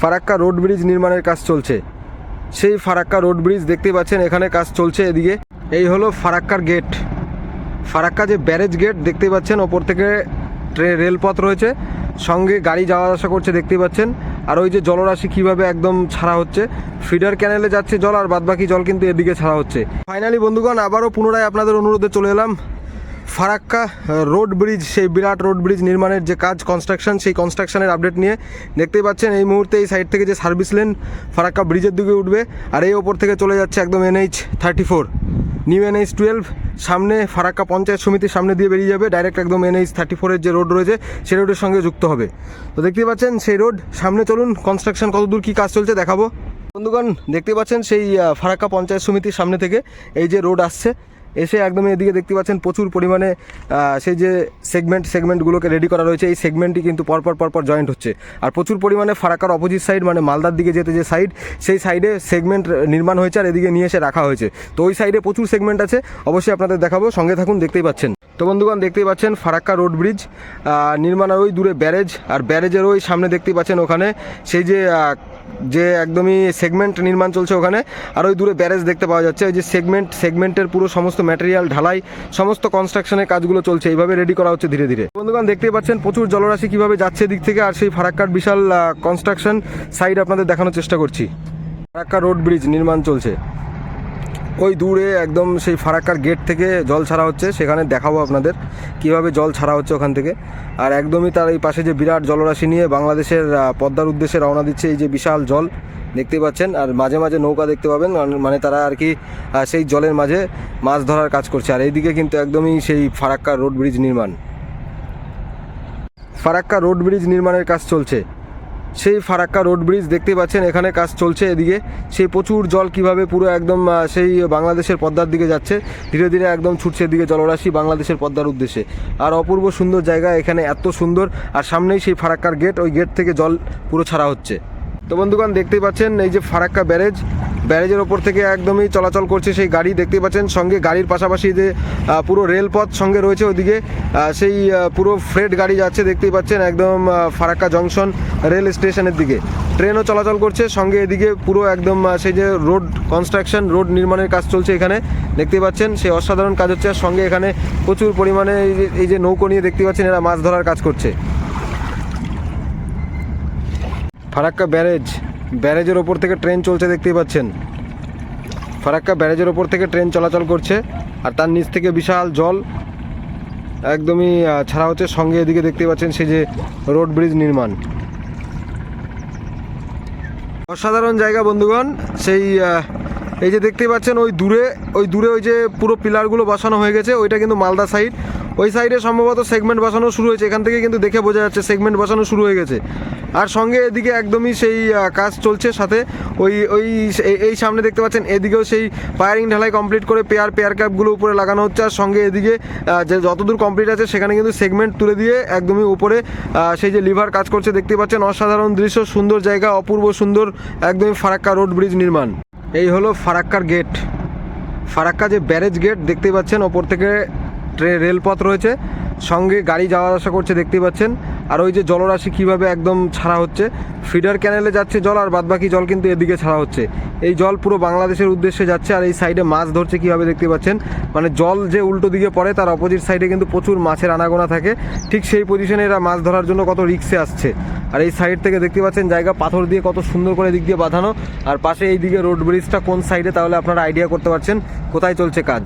Farakka road bridge নির্মাণের কাজ চলছে। সেই ফারাক্কা রোড ব্রিজ দেখতে পাচ্ছেন, এখানে কাজ চলছে এদিকে। এই হলো ফারাক্কার গেট। ফারাক্কা যে ব্যারেজ গেট দেখতে পাচ্ছেন, ওপর থেকে রেলপথ রয়েছে। সঙ্গে গাড়ি যাওয়া আসা করছে, দেখতে পাচ্ছেন। আর ওই যে জলরাশি কীভাবে একদম ছাড়া হচ্ছে, ফিডার ক্যানেলে যাচ্ছে জল আর বাদবাকি জল কিন্তু এদিকে ছাড়া হচ্ছে। ফাইনালি বন্ধুগণ, আবারও পুনরায় আপনাদের অনুরোধে চলে এলাম। ফারাক্কা রোড ব্রিজ সেই বিরাট রোড ব্রিজ নির্মাণের যে কাজ কনস্ট্রাকশন সেই কনস্ট্রাকশনের আপডেট নিয়ে দেখতেই পাচ্ছেন এই মুহূর্তে এই সাইড থেকে যে সার্ভিস লেন ফারাক্কা ব্রিজের দিকে উঠবে আর এই ওপর থেকে চলে যাচ্ছে একদম NH thirty four new NH twelve সামনে ফারাক্কা পঞ্চায়েত সমিতির সামনে দিয়ে বেরিয়ে যাবে ডাইরেক্ট একদম এনএইচ থার্টি ফোরের যে রোড রয়েছে সেই রোডের সঙ্গে যুক্ত হবে। তো দেখতেই পাচ্ছেন সেই রোড সামনে চলুন কনস্ট্রাকশন কতদূর কী কাজ চলছে দেখাবো। বন্ধুগণ দেখতে পাচ্ছেন সেই ফারাক্কা পঞ্চায়েত সমিতির সামনে থেকে এই যে রোড আসছে এসে একদম এদিকে দেখতে পাচ্ছেন প্রচুর পরিমাণে সেই যে সেগমেন্ট সেগমেন্টগুলোকে রেডি করা রয়েছে, এই সেগমেন্টটি কিন্তু পরপর পরপর জয়েন্ট হচ্ছে। আর প্রচুর পরিমাণে ফারাকার অপোজিট সাইড মানে মালদার দিকে যেতে যে সাইড সেই সাইডে সেগমেন্ট নির্মাণ হয়েছে আর এদিকে নিয়ে এসে রাখা হয়েছে। তো ওই সাইডে প্রচুর সেগমেন্ট আছে, অবশ্যই আপনাদের দেখাবো, সঙ্গে থাকুন, দেখতেই পাচ্ছেন। তো বন্ধুগণ, দেখতেই পাচ্ছেন ফারাক্কা রোড ব্রিজ নির্মাণ আর ওই দূরে ব্যারেজ, আর ব্যারেজের ওই সামনে দেখতেই পাচ্ছেন ওখানে সেই যে যে একদমই সেগমেন্ট নির্মাণ চলছে ওখানে, আর ওই দূরে ব্যারেজ দেখতে পাওয়া যাচ্ছে, ওই যে সেগমেন্ট, সেগমেন্টের পুরো সমস্ত ম্যাটেরিয়াল ঢালাই, সমস্ত কনস্ট্রাকশনের কাজগুলো চলছে, এইভাবে রেডি করা হচ্ছে ধীরে ধীরে। বন্ধুগণ, দেখতেই পাচ্ছেন প্রচুর জলরাশি কীভাবে যাচ্ছে দিক থেকে, আর সেই ফারাক্কার বিশাল কনস্ট্রাকশন সাইড আপনাদের দেখানোর চেষ্টা করছি। ফারাক্কা রোড ব্রিজ নির্মাণ চলছে। ওই দূরে একদম সেই ফারাক্কার গেট থেকে জল ছাড়া হচ্ছে, সেখানে দেখাবো আপনাদের কীভাবে জল ছাড়া হচ্ছে ওখান থেকে। আর একদমই তার এই পাশে যে বিরাট জলরাশি নিয়ে বাংলাদেশের পদ্মার উদ্দেশ্যে রওনা দিচ্ছে এই যে বিশাল জল, দেখতে পাচ্ছেন। আর মাঝে মাঝে নৌকা দেখতে পাবেন মানে তারা আর কি সেই জলের মাঝে মাছ ধরার কাজ করছে। আর এইদিকে কিন্তু একদমই সেই ফারাক্কা রোড ব্রিজ নির্মাণ। ফারাক্কা রোড ব্রিজ নির্মাণের কাজ চলছে। সেই ফারাক্কা রোড ব্রিজ দেখতে পাচ্ছেন, এখানে কাজ চলছে এদিকে। সেই প্রচুর জল কীভাবে পুরো একদম সেই বাংলাদেশের পদ্মার দিকে যাচ্ছে, ধীরে ধীরে একদম ছুটছে এদিকে জলরাশি বাংলাদেশের পদ্মার উদ্দেশ্যে। আর অপূর্ব সুন্দর জায়গা, এখানে এত সুন্দর, আর সামনেই সেই ফারাক্কার গেট ওই গেট থেকে জল পুরো ছাড়া হচ্ছে। তো বন্ধুগণ, দেখতেই পাচ্ছেন, এই যে ফারাক্কা ব্যারেজ ব্যারেজের ওপর থেকে একদমই চলাচল করছে সেই গাড়ি দেখতে পাচ্ছেন। সঙ্গে গাড়ির পাশাপাশি যে পুরো রেলপথ সঙ্গে রয়েছে ওদিকে সেই পুরো ফ্রেড গাড়ি যাচ্ছে, দেখতেই পাচ্ছেন, একদম ফারাক্কা জংশন রেল স্টেশনের দিকে। ট্রেনও চলাচল করছে, সঙ্গে এদিকে পুরো একদম সেই যে রোড কনস্ট্রাকশন, রোড নির্মাণের কাজ চলছে এখানে দেখতে পাচ্ছেন, সেই অসাধারণ কাজ হচ্ছে, আর সঙ্গে এখানে প্রচুর পরিমাণে এই যে- এই যে নৌকো নিয়ে দেখতে পাচ্ছেন, এরা মাছ ধরার কাজ করছে। ফারাক্কা ব্যারেজ ব্যারেজের ওপর থেকে ট্রেন চলছে দেখতেই পাচ্ছেন। ফারাক্কা ব্যারেজের ওপর থেকে ট্রেন চলাচল করছে আর তার নিচ থেকে বিশাল জল একদমই ছাড়া হচ্ছে। সঙ্গে এদিকে দেখতে পাচ্ছেন সেই যে রোড ব্রিজ নির্মাণ। অসাধারণ জায়গা বন্ধুগণ। সেই এই যে দেখতে পাচ্ছেন ওই দূরে ওই দূরে ওই যে পুরো পিলারগুলো বসানো হয়ে গেছে। ওইটা কিন্তু মালদা সাইড। ওই সাইডে সম্ভবত সেগমেন্ট বসানো শুরু হয়েছে। এখান থেকে কিন্তু দেখে বোঝা যাচ্ছে সেগমেন্ট বসানো শুরু হয়ে গেছে। আর সঙ্গে এদিকে একদমই সেই কাজ চলছে সাথে। ওই ওই এই- সামনে দেখতে পাচ্ছেন, এদিকেও সেই পায়ারিং ঢালাই কমপ্লিট করে পেয়ার পেয়ার ক্যাপগুলো উপরে লাগানো হচ্ছে। আর সঙ্গে এদিকে যে যতদূর কমপ্লিট আছে, সেখানে কিন্তু সেগমেন্ট তুলে দিয়ে একদমই উপরে সেই যে লিভার কাজ করছে, দেখতে পাচ্ছেন, অসাধারণ দৃশ্য, সুন্দর জায়গা, অপূর্ব সুন্দর, একদমই ফারাক্কা রোড ব্রিজ নির্মাণ। এই হলো ফারাক্কার গেট ফারাক্কা যে ব্যারেজ গেট দেখতে পাচ্ছেন, ওপর থেকে ট্রে- রেলপথ রয়েছে, সঙ্গে গাড়ি যাওয়া আসা করছে দেখতে পাচ্ছেন। আর ওই যে জলরাশি কীভাবে একদম ছাড়া হচ্ছে, ফিডার ক্যানেলে যাচ্ছে জল আর বাদবাকি জল কিন্তু এদিকে ছাড়া হচ্ছে। এই জল পুরো বাংলাদেশের উদ্দেশ্যে যাচ্ছে আর এই সাইডে মাছ ধরছে কীভাবে দেখতে পাচ্ছেন। মানে জল যে উল্টো দিকে পড়ে, তার অপোজিট সাইডে কিন্তু প্রচুর মাছের আনাগোনা থাকে। ঠিক সেই পজিশনে এরা মাছ ধরার জন্য কত রিক্সে আসছে। আর এই সাইড থেকে দেখতে পাচ্ছেন জায়গা পাথর দিয়ে কত সুন্দর করে দিক দিয়ে বাঁধানো। আর পাশে এই দিকে রোড ব্রিজটা কোন সাইডে তাহলে আপনারা আইডিয়া করতে পারছেন, কোথায় চলছে কাজ?